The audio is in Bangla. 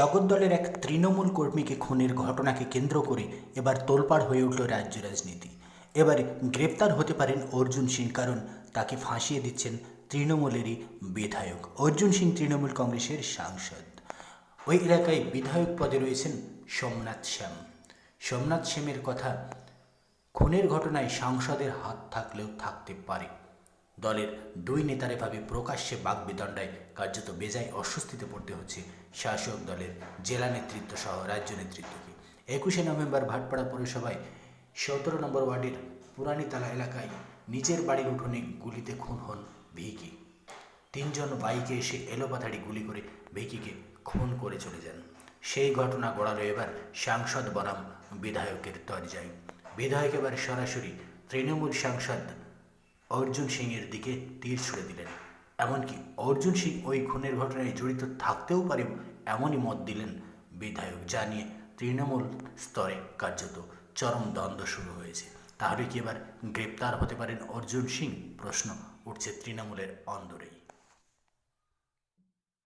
জগদ্দলের এক তৃণমূল কর্মীকে খুনের ঘটনাকে কেন্দ্র করে এবার তোলপাড় হয়ে উঠল রাজ্য রাজনীতি। এবার গ্রেপ্তার হতে পারেন অর্জুন সিং কারণ তাকে ফাঁসিয়ে দিচ্ছেন তৃণমূলেরই বিধায়ক। অর্জুন সিং তৃণমূল কংগ্রেসের সাংসদ। ওই এলাকায় বিধায়ক পদে রয়েছেন সোমনাথ শ্যাম। সোমনাথ শ্যামের কথা খুনের ঘটনায় সাংসদের হাত থাকলেও থাকতে পারে। দলের দুই নেতার এভাবে প্রকাশ্যে বাগবিদণ্ডায় কার্যত বেজায় অস্বস্তিতে পড়তে হচ্ছে শাসক দলের জেলা নেতৃত্ব সহ রাজ্য নেতৃত্বকে। একুশে নভেম্বর ভাটপাড়া পৌরসভায় সতেরো নম্বর ওয়ার্ডের পুরানিতালা এলাকায় নিজের বাড়ির উঠোনে গুলিতে খুন হন ভিকি। তিনজন বাইকে এসে এলোপাথাড়ি গুলি করে ভিকিকে খুন করে চলে যান। সেই ঘটনা গড়ালো এবার সাংসদ বনাম বিধায়কের দরজায়। বিধায়ক এবার সরাসরি তৃণমূল সাংসদ অর্জুন সিংয়ের দিকে তীর ছুড়ে দিলেন। এমনকি অর্জুন সিং ওই খুনের ঘটনায় জড়িত থাকতেও পারে এমনই মত দিলেন বিধায়ক জানিয়ে তৃণমূল স্তরে কার্যত চরম দ্বন্দ্ব শুরু হয়েছে। তাহলে কি এবার গ্রেপ্তার হতে পারেন অর্জুন সিং? প্রশ্ন উঠছে তৃণমূলের অন্দরেই।